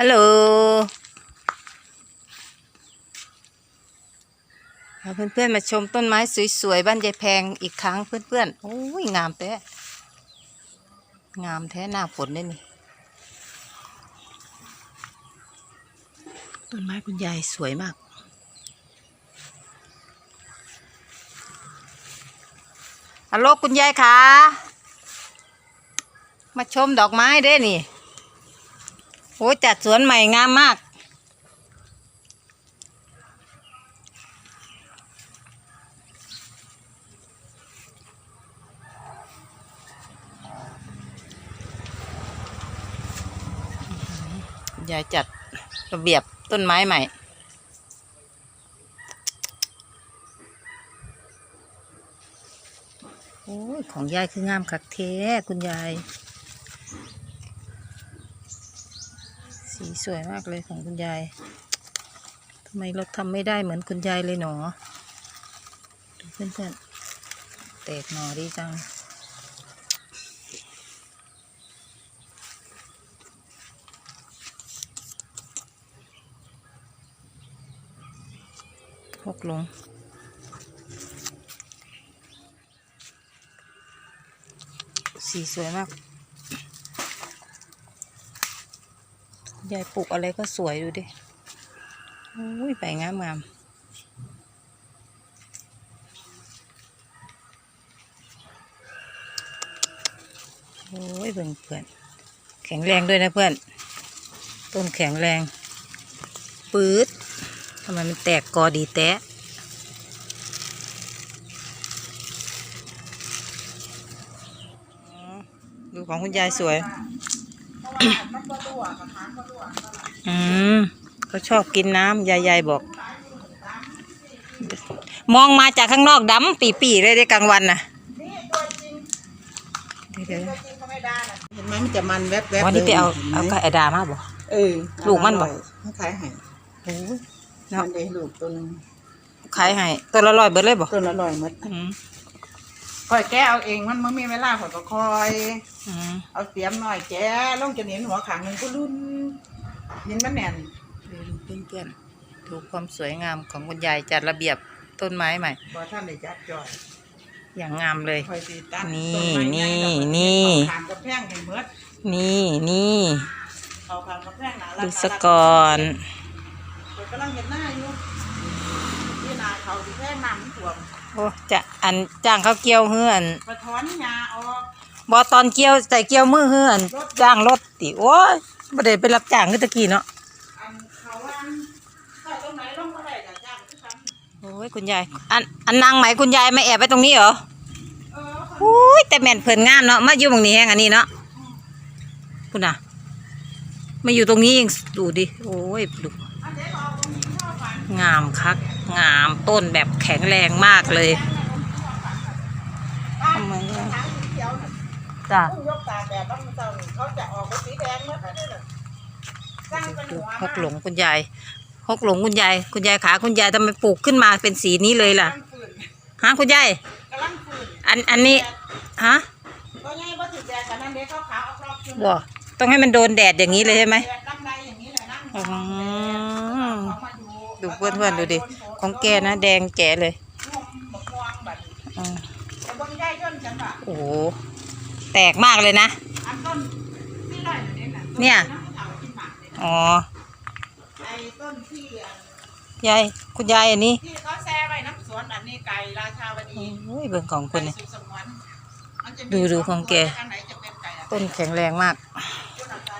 ฮัลโหลพาเพื่อนๆมาชมต้นไม้สวยๆบ้านยายแพงอีกครั้งเพื่อนๆโอ้ยงามแท้งามแท้หน้าฝนได้นี่ต้นไม้คุณยายสวยมาก ฮัลโหลคุณยายคะมาชมดอกไม้เด้นี่ โอ้จัดสวนใหม่งามมาก ยายจัดระเบียบต้นไม้ใหม่โอ้ยของยายคืองามคักเท้คุณยาย สีสวยมากเลยของคุณยายทำไมเราทำไม่ได้เหมือนคุณยายเลยหนอดูเพื่อนๆแตกหนอดีจังหกลงสีสวยมาก ยายปลูกอะไรก็สวยดูดิโอ้ยใบงามงามโอ้ยเพื่อนเพื่อนแข็งแรงด้วยนะเพื่อน ต้นแข็งแรงปื๊ดทำไมมันแตกกอดีแตะดูของคุณยายสวย อืมเขาชอบกินน้ำยายยายบอก มองมาจากข้างนอกดำปีๆเลยได้กลางวันนะเดี๋ยวเห็นไหมมันจะมันแวบๆๆวันนี้ไปเอาลยเอาไก่ดามาบ่เออลูกมันบ่เขาขายให้โอ้ยมันได้ลูกตัวหนึงขายให้ตัวละร้อยเบิดเลยบ่ตัวละร้อยหมดอืม คอยแกะเอาเองมันไม่มีเวลาคอยก็คอย อืมเอาเสียมหน่อยแกะลงจะเนียนหัวขางหนึ่งก็รุ่นเห็นมันแน่นดูเพื่อนๆดูความสวยงามของคุณยายจัดระเบียบต้นไม้ใหม่ บ่ท่านได้จัดจอยอย่างงามเลย คอยตีตัดนี่ต้ไม้ใหญ่นี่แล้วก็นี่ เอาขางกระแพงให้เมดนี่นี่เอาขางกระแพงหนาดูสะก่อนคอยกำลังเห็นหน้าอยู่ที่นาเขาที่แพงน้ำมันท่วมโอ้จะอันจ้างเขาเกี่ยวเฮือนกระถอนหญ้าออกบอตอนเกี่ยวใส่เกี่ยวมือเฮือนจ้างรถติโอ้ยบ่ได้ไปรับจ้างคือตะกี้เนาะอันเขาว่าใส่ตรงไหนลงก็ได้แต่จ้างทุกครั้งโอ้ยคุณยายอันอันนางไหมคุณยายไม่แอบไปตรงนี้เหรอเอออุ้ยแต่แม่นเพิ่นงามเนาะมาอยู่ตรงนี้แฮงอันนี้เนาะคุณน่ะมาอยู่ตรงนี้เองดูดิโอ้ยดูอันเด็กออกตรงนี้ชอบฝันงามคัก งามต้นแบบแข็งแรงมากเลยทำไมอะทางสีเขียวน่ะจ้ะเพิ่งยกตากแดดบ้างเจ้านี่เขาจะออกเป็นสีแดงเมื่อไหร่เนี่ยสร้างเป็นดูหัวหกหลงคุณยายหกหลงคุณยาย คุณยายขาคุณยายทำไมปลูกขึ้นมาเป็นสีนี้เลยล่ะกำลังฝืนฮะคุณยายกำลังฝืนอันอันนี้ฮะก็ง่ายว่าถือแดดกันนั่นเด็กเขาขาวออกรอบขึ้นบ่ต้องให้มันโดนแดดอย่างนี้เลยใช่ไหมแดดลำไรอย่างนี้เลยนะอืมเขามาดูดูเพื่อนๆดูดิ ของแกนะ แดงแก่เลยม่วงบักม่วงแบบนี้อืมแต่บนใหญ่จนจังหวะโอ้โหแตกมากเลยนะอันต้นที่ไรเนี่ยนะเนี่ยต้นที่เอาที่หมักเนี่ยนะอ๋อไอ้ต้นที่อันยายคุณยายอันนี้ที่เขาแซ่ไว้น้ำสวนอันนี้ไก่ราชาวดีโอ้ยเบิ่งของคุณนี่ไก่สุขสงวนมันจะมีดูดูของแกอันไหนจะเป็นไก่อะต้นแข็งแรงมากต้นอะไร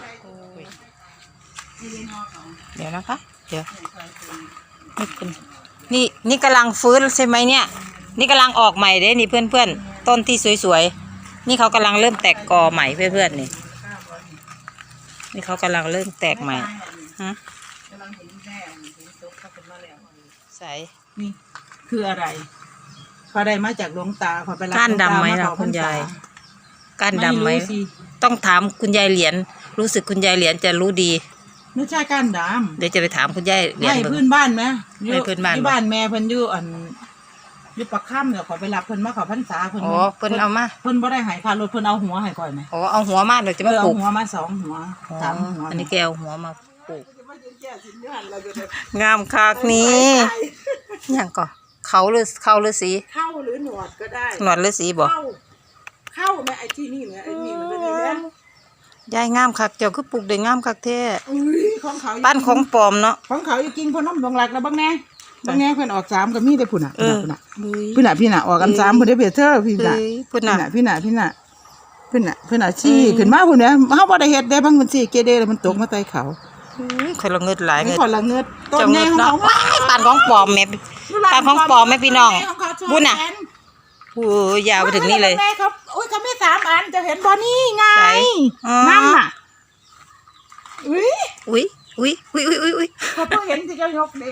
ไก่ตัวนี่เป็นนอของเดี๋ยวนะคะ เดี๋ยวห นึ่งเคยเป็นนี่เป็นนี่นี่กำลังฟื้นใช่ไหมเนี่ย นี่กำลังออกใหม่เด้นี่เพื่อนเพื่อนๆต้นที่สวยๆ นี่เขากำลังเริ่มแตกกอใหม่เพื่อนเพื่อนๆนี่ข้าวร้อยนี่ นี่เขากำลังเริ่มแตกใหม่ฮะกำลังเห็นแม่เห็นซุปเขาเป็นมาแล้วใส่นี่คืออะไรเขาได้มาจากหลวงตาเขาไปรับก้านดำไหมลวงตล่ะเขคุณยายพรรษก้านดำไหมรู้สิต้องถามคุณยายเหรียญรู้สึกคุณยายเหรียญจะรู้ดี ไม่ใช่ก้านดำเดี๋ยวจะไปถามคุณยายเหรียญไม่เบิ่งพื้นบ้านไหมอยู่ไม่พื้นบ้าน ที่บ่บ้านแม่เพิ่นอยู่อันออยู่ปักค่ำเนี่ยขอไปรับเพิ่นมาขอพรรษาเพิ่นอ๋อเพิ่นเอามาเพิ่นบ่ได้ใหายค่ารถเพิ่นเอาหัวให้ก่อยไหมอ๋อเอาหัวมาเลยจะเพิ่มานเอาปลูกหัวมาสองหัวอ๋อสามหัวอันนี้แกเอาหัวมาปลูกงามคักนี้อย่างก่อเขาหรือเขาหรือสีเข้าหรือหนวดก็ได้หนวดหรือสีบ่เข้าเข้าไหมไอ้ที่นี่เนี่ยไอ้นี่มันเป็นยังไง ยายงามคักเจ้าคือปลูกได้งามคักแท้อุ้ยของเขาบ้านของปลอมเนาะ ของเขาอยู่จริงพอน้ำดวงหลักแล้วบ้างแน่บ้างแน่เพิ่นออกสามก็มีได้พุ่นน่ะเออ พุ่นน่ะเฮ้ยพี่น่ะพี่น่ะออกกันสามพุ่นได้เบียเธอพี่น่ะเฮ้ยพุ่นพี่น่ะน่ะพี่น่ะพี่น่ะพี่น่ะพี่น่ะชี้ขึ้นมาพุ่นเนี่ยเฮาบ่ได้เฮ็ดได้บางมันสิเกเดแล้วมันตกมาใต้เขาคนละเงิดหลายมีเงิดคนละเงิดต้นเจ้าใหญ่เงิดของเนาะเขาว้ายบ้านของปลอมแม่บ้านของปลอมแม่พี่น้องบุญน่ะ โอ้ยยาวไปถึงนี่เลย แม่ครับอุ้ยเขามีสามอันจะเห็นบ่นี่ไงไหนอ๋อ นั่นน่ะอุ้ยอุ้ยอุ้ยอุ้ยอุ้ยอุ้ยอุ้ยเขาเพิ่งเห็นสิเจ้ายกดิ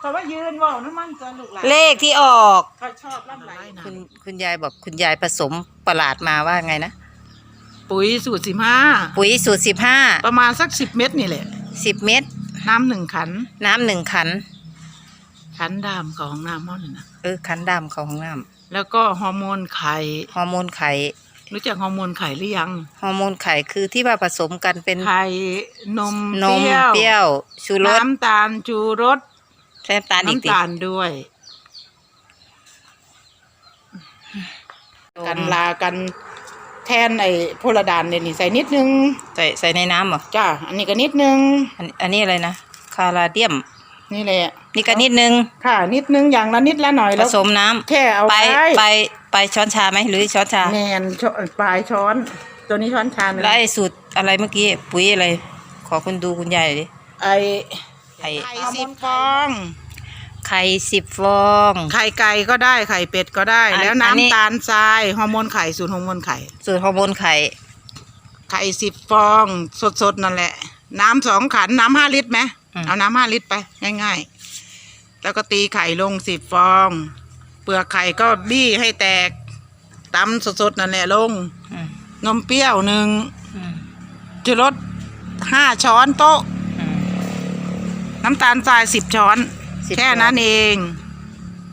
เขาว่ายืนเว่าน้ำมันเกินลูกหลานเลขที่ออก เขาชอบล่ำไหลนะคุณคุณยายบอกคุณยายผสมประหลาดมาว่าไงนะ ปุ๋ยสูตรสิบห้าปุ๋ยสูตรสิบห้าประมาณสักสิบเม็ดนี่แหละสิบเม็ดน้ำหนึ่งขันน้ำหนึ่งขัน ขันดามของน้ำห้องนี่นะเออขันดำของน้แล้วก็ฮอร์โมนไข่ำฮอร์โมนไข่รู้จักฮอร์โมนไข่หรือยังฮอร์โมนไข่คือที่ว่าผสมกันเป็นไข่นมนมเปรี้ยว ชูรสน้ำตาลจูรสใช้น้ำตาลอีกน้ำติ ตาลด้วยกันลากันแทนไอ้โพลาดานเนี่ยนี่ใส่นิดนึงใส่ใส่ในน้ำเหรอจ้าอันนี้ก็นิดนึง อันอันนี้อะไรนะคาราเดียมนี่แหละ นี่ก็นิดนึงค่ะ นิดนึงอย่างละนิดละหน่อยผแล้วสมน้ำแค่เอาไปไว้ไปไปช้อนชาไหมหรือช้อนชาแนนช้อนปลายช้อน ตัวนี้ช้อนชาหนึ่งแล้วไอ้สูตรอะไรเมื่อกี้ปุ๋ยอะไร ขอคุณดูคุณยายหน่อยดิไอ้ไข่ไข่สิบฟอง ไข่สิบฟอง ไข่ไก่ก็ได้ไข่เป็ดก็ได้ อันแล้วอันนี้ น้ำตาลทรายฮอร์โมนไข่สูตรฮอร์โมนไข่ สูตรฮอร์โมนไข่ ไข่สิบฟอง สดๆ นั่นแหละ น้ำสองขันน้ำห้าลิตรไหมเอาน้ำห้าลิตรไป ง่ายๆ แล้วก็ตีไข่ลงสิบฟอง เปลือกไข่ก็บี้ให้แตกตำสดๆนั่นแหละลง อืมนมเปรี้ยวหนึ่งอืมจุรสห้าช้อนโต๊ะ อืม น้ำตาลทรายสิบช้อน10แค่นั้นเอง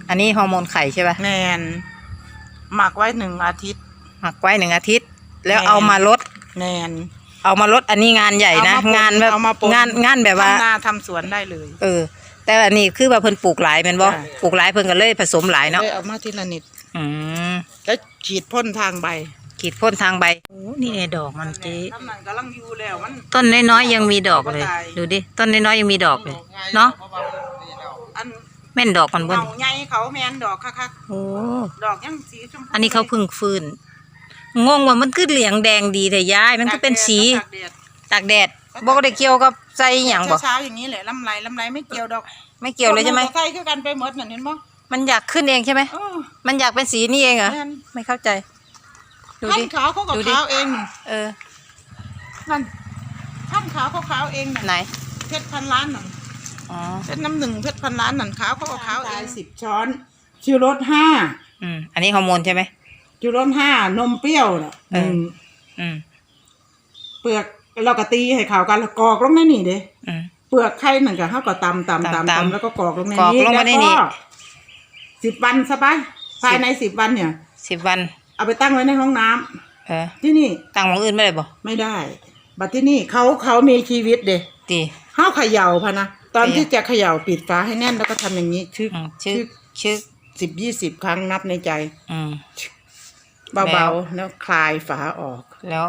อันนี้ฮอร์โมนไข่ใช่ป่ะแนนหมักไว้หนึ่งอาทิตย์ หมักไว้หนึ่งอาทิตย์ แล้วแม่ เอามาลด แนน เอามาลดอันนี้งานใหญ่นะ เอามาปนงานแบบเอามาปนงานงานแบบว่า ทำนาทำสวนได้เลย เออ แต่อันนี้คือว่าเพิ่นปลูกหลายแม่นบ่ใช่ปลูกหลายเพิ่นก็เลยผสมหลายเนาะเลยเอามาทีละนิด อืมแล้วฉีดพ่นทางใบขีดพ่นทางใบโอ้นี่ไงดอกมันเจ๊น้ำมันกำลังอยู่แล้วมัน ต้นน้อยๆยังมีดอกเลย ดูดิต้นน้อยๆยังมีดอกเลยเนาะอันแม่นดอกมันเบ่นเงาใหญ่เขาแมนดอกคักโอ้ ๆดอกยังสีชมพูอันนี้เขาเพึ่งฟื้น งงว่ามันคือเหลืองแดงดีแต่ยาย มันก็เป็นสี ตากแดดตากแดด บ่ได้เกี่ยวกับใส่หยังบ่เช้าๆอย่างนี้แหละลำไรลำไรไม่เกี่ยวดอกไม่เกี่ยวเลยใช่ไหมใส่คือกันไปหมดน่ะเห็นบ่มันอยากขึ้นเองใช่ไหม เออมันอยากเป็นสีนี่เองเหรอ แม่นไม่เข้าใจ ดูท่านดิ ขาวเขาก็ดูดิ ขาวเองเออ นั่นท่านขาวเขาขาวเองน่ะไหนเพชรพันล้านน่ะอ๋อ เพชรน้ำหนึ่งเพชรพันล้านนั่นขาวเขาก็ขาวเองสิบช้อนชูรสห้าอืม อันนี้ฮอร์โมนใช่ไหม ชูรสห้านมเปรี้ยวน่ะเออ หนึ่งอืม เปลือก เราก็ตีให้ขาวกันแล้วกรอกลงในนี่เด้อืม เปลือกไข่หนึ่งกับข้าวก็ตำตำตำตำตำตำแล้วก็กรอกลงในกรอกนี้ลงมาในนี้ แล้วก็สิบวันซะปะภายในสิบวันเนี่ย สิบวัน เอาไปตั้งไว้ในห้องน้ำเออที่นี่ตั้งหมองอื่นไม่ได้บ่ไม่ได้ บัดที่นี่เขาเขามีชีวิตเด้ดีห้าเขย่าพะนะตอนเขย่าที่จะเขย่าปิดฝาให้แน่นแล้วก็ทำอย่างนี้ชึกอืมชึกชึกสิบยี่สิบครั้งนับในใจ อืม เบาแล้วๆแล้วคลายฝาออก แล้ว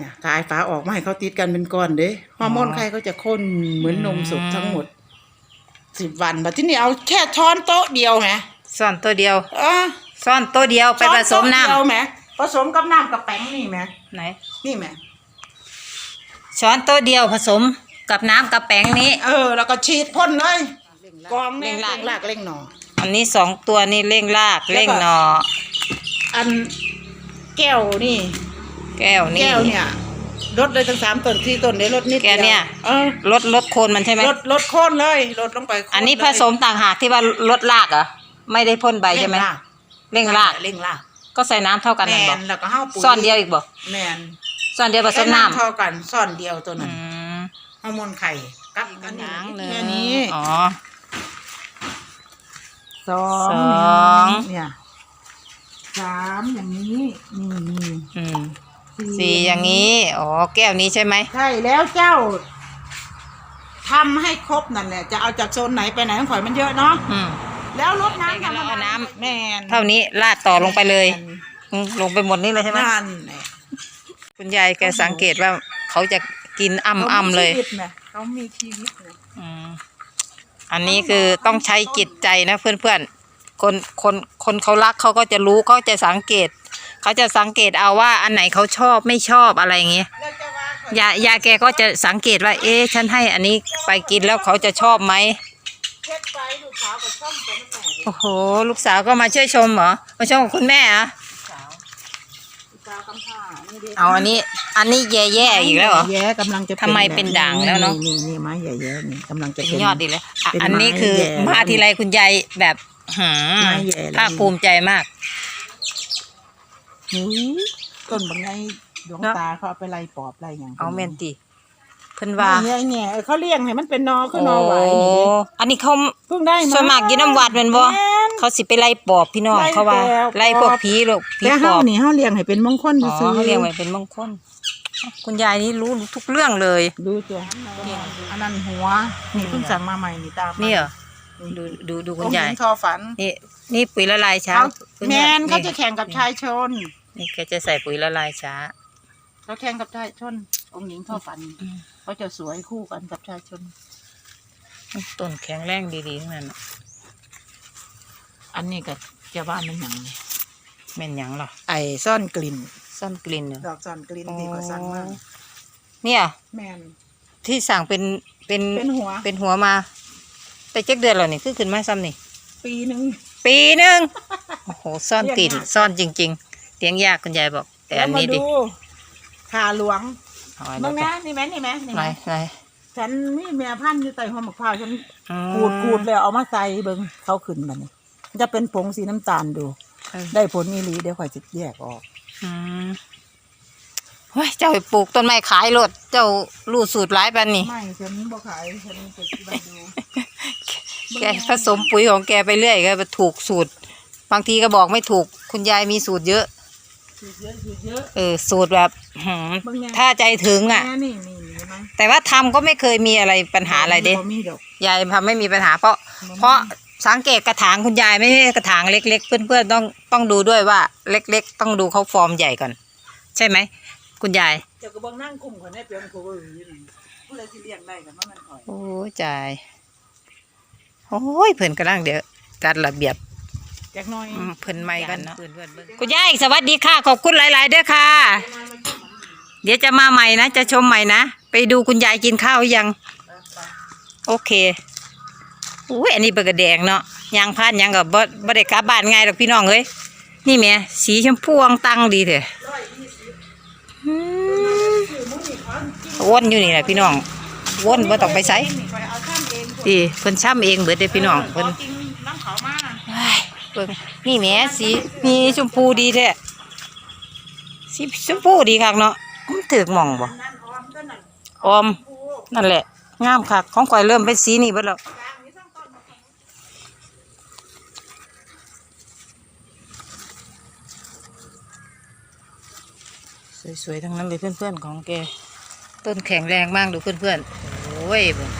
เนี่ยคลายฝาออกไม่ให้เขาติดกันเป็นก้อนเด้ฮอร์โมนอ๋อไข่เขาจะข้นเหมือนนมสดอืมทั้งหมดสิบวันบัดที่นี่เอาแค่ช้อนโต๊ะเดียวไหมซ่อนตัวเดียว เออซ่อนตัวเดียวไปผสมน้ช้อโต๊ะเดียวไหมผสมกับน้ำกับแป้งนี่ไหมำไหนนี่ไหมช้อนตัวเดียวผสมกับน้ำกับแป้งนี้ เออ แล้วก็ฉีดพ่นเลยกองเร่เร่งงรากลากเร่งหนออันนี้สองตัวนี่เร่งรากแล้วก็เร่งหนออันแก้วนี่ แก้วนี่ แก้วเนี่ยลดเลยทั้งสามต้นสี่ต้นได้ลดนิดแก้วเนี่ย เออลดลดโคนมันใช่ไหมลดลดโค่นเลยลดลงไปโค่อันนี้เลยผสมต่างหากที่ว่าลดรากเหรอไม่ได้พ่นใบใช่ไหมเร่งรากเร่งรากเร่งรากก็ใส่น้ำเท่ากันแมนั่นบอกนแล้วก็ห้าปุ๋ยซ่อนเดียวอีกบอกแมนซ่อนเดียวผสมน้ำเท่ากันซ่อนเดียวตัวอืนั้นมฮอร์โมนไข่กับอันนี้ล้างเลยแค่นี้อ๋อ สองสอง เนี่ยสามอย่างนี้นี่นี่อืม สี่อย่างนี้อ๋อแก้วนี้ใช่ไหมใช่แล้วเจ้าทำให้ครบนั่นแหละจะเอาจากโซนไหนไปไหนของข่อยมันเยอะเนาะอืม แล้วรดน้ำแล้วเอาน้ำ แม่นเท่านี้ลาดต่อลงไปเลยอืมลงไปหมดนี่เลยใช่ไหมนั่นแหละคุณยายแกสังเกตว่าเขาจะกินอ่ำอ่ำเลยขามีชีวิตนะเขามีชีวิตนะอืมอันนี้คือต้องใช้จิตใจนะเพื่อนๆคนคนคนเขารักเขาก็จะรู้เขาจะสังเกต เขาจะสังเกตเอาว่าอันไหนเขาชอบไม่ชอบอะไรอย่างเงี้ยแล้วจะว่าข่อยยายายแกก็จะสังเกตว่า เอ๊ะฉันให้อันนี้ไปกินแล้วเขาจะชอบไหมเช็ดไปลูกสาวกับส้มเป็นแม่โอ้โห ลูกสาวก็มาช่วยชมเหรอมาชมกับคุณแม่เหรอะลูกสาวกำพร้านี่ดิเอาอันนี้ อันนี้แย่ๆอีกแล้วเหรอแย่กำลังจะทำไมเป็นด่างแล้วเนอะนี่นี่ไม้แย่ๆนี่กำลังจะเป็นเป็นยอดดีเลยอะเป็นอันนี้ไม้คือแย่มาทีไรคุณยายแบบหืมไม้แย่แล้วภาคภูมิใจมาก หูต้นบางไงดวงเนอะตาเขาเอาไปไล่ปอบไล่อย่างเอาเมนติเพิ่นว่าว่าเนี่ยเนี่ยเออเขาเลี้ยงให้มันเป็นนอคือนอไหวนี่ดิโอ้อันนี้เขาเพิ่งได้มาส่วนมากกินน้ำหวัดแมันบ่แม่น เขาสิไปไล่ปอบพี่น้องไล่เขาว่าแปลวไล่พวกปอบผีหรอกผีแต่ปเฮาอบนี่เฮาเลี้ยงให้เป็นมงคลอ๋อซื่อๆเขาเรียกไว้เป็นมงคลคุณยายนี่รู้ทุกเรื่องเลย ดูตัวอันนั้นหัว นี่เพิ่งสั่งมาใหม่นี่ตามนี่เหรอดูดูดูคุณยาย ผมเห็นทอฝันนี่นี่ปุ๋ยละลายช้าเขาคุณแมยายนเขาจะแข่งกับชายชน นี่แกจะใส่ปุ๋ยละลายช้า เขาแข่งกับชายชน องค์หญิงทอฝันอืมเขาจะสวยคู่กันกับชายชน ต้นแข็งแรงดีๆทั้งนั้นน่ะอันนี้ก็จะว่ามันหยังนี่แม่นหยังเหรอไอ้ซ่อนกลิ่น ซ่อนกลิ่นเหรอดอกซ่อนกลิ่นที่ก็สั่งมาเนี่ยแมนที่สั่งเป็นเป็นเป็นหัวเป็นหัวมา แต่เจ็ดเดือนแล้วนี่คือขึ้นมาซ้ำนี่ ปีหนึ่ง ปีหนึ่ง โอ้โห ซ่อนกลิ่นเลี้ยงยากซ่อนจริง ๆ เลี้ยงยากคุณยายบอก แต่อันนี้ดิแล้วมาดูขาหลวงเอาไว้มึแล้วงกันะนนี่ไหมนี่ไหมนี่ไหไหนมไหนฉันนี่แม่พันธุ์อยู่ใต้หัวมะพร้าวฉันอืมขูดขูดแล้วเอามาใส่เบิ่งเขาขึ้นมันนี่มันจะเป็นผงสีน้ำตาลดู เออได้ผลนี่ลีเดี๋ยวข่อยจะแยกออกอืมเฮ้ยเจ้าไปปลูกต้นไม้ขายรถเจ้ารู้สูตรหลายปันนี่ไม่ฉันบ่ขายฉันจะคิดว่าดูแกผสมปุ๋ยของแกไปเรื่อยก็ถูกสูตร บางทีก็บอกไม่ถูก คุณยายมีสูตรเยอะ สูตรเยอะสูตรเยอะเออสูตรแบบหืมบางอย่างถ้าใจถึงอะแม่นี่นี่นี่เห็นไหมแต่ว่าทำก็ไม่เคยมีอะไรปัญหาอะไรเด้บ่มีดอก ยายทำไม่มีปัญหาเพราะเพราะสังเกตกระถางคุณยายไม่ใช่กระถางเล็ก ๆ เพื่อนๆต้องต้องดูด้วยว่าเล็ก ๆ ต้องดูเขาฟอร์มใหญ่ก่อน ใช่ไหม คุณยาย เจ้าก็เบิ่งนั่งคุมคนได้เปลี่ยนโคเวอร์อยู่นี่ผู้ใดสิเลี้ยงได้กันว่ามันข่อยโอ้ยจาย โอ้ยเพื่อนกำลังเดี๋ยวจัดระเบียบ จักหน่อยอืมเพื่อนไม่กันเนาะคุณยายสวัสดีค่ะ ขอบคุณหลาย ๆเด้อค่ะ เดี๋ยวจะมาใหม่นะ จะชมใหม่นะ ไปดูคุณยายกินข้าวหรือยัง โอเคอุ้ยอันนี้เบอร์กระแดงเนาะยางพานยางกับบ่บ่ได้กลับบ้านง่ายหรอกพี่น้องเอ้ยนี่แหม่สีชมพูอังตังดีเถอะอืมวนอยู่นี่แหละพี่น้องวนบ่ต้องไปไสนี่ข่อยเอาข้ามเองดีเพิ่นช้ำเองเบิดเด้อพี่น้องขอเพิ่นกินน้ำเขามา เฮ้ย เบิ่งนี่แหม่สีนี่ชมพูดีแท้สีชมพูดีคักเนาะมันถึกหม่องบ่นั่นออมต้นนั่นออมผู้นั่นแหละ งามคักของข่อยเริ่มเป็นสีนี่เบิดแล้วกลางนี้ทั้งต้นสวยๆทั้งนั้นเลยเพื่อนๆของแก ต้นแข็งแรงมากดูเพื่อนๆโอ้ยเบิ่ง